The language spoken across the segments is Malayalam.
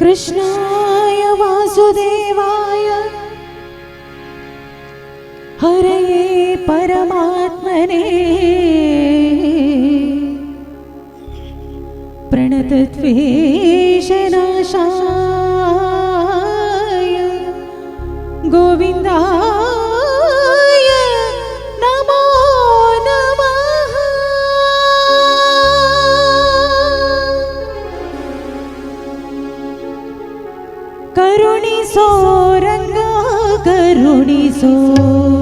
കൃഷ്ണായ വാസുദേവായ ഹരയേ പരമാത്മനെ. പ്രണതദ്വേഷനാശായ ഗോവിന്ദാ करुणी सो रंगा करुणी सो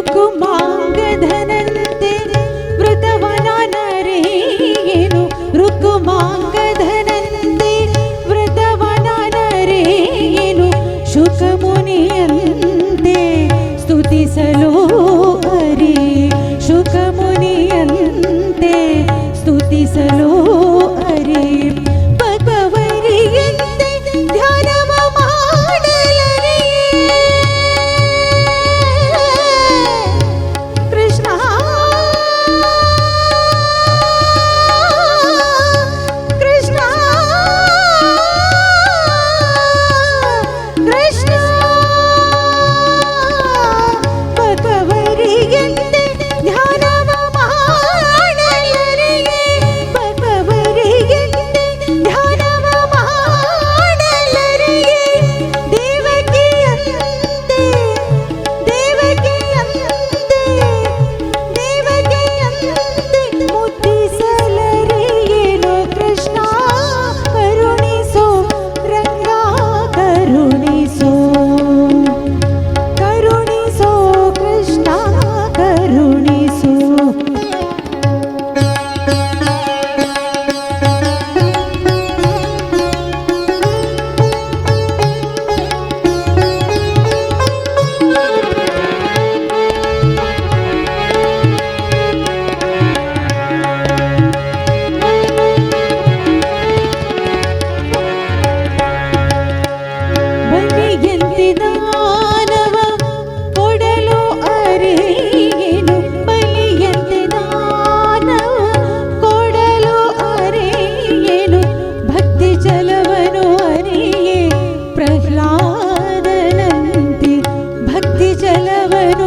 সুকুমার தலைவர்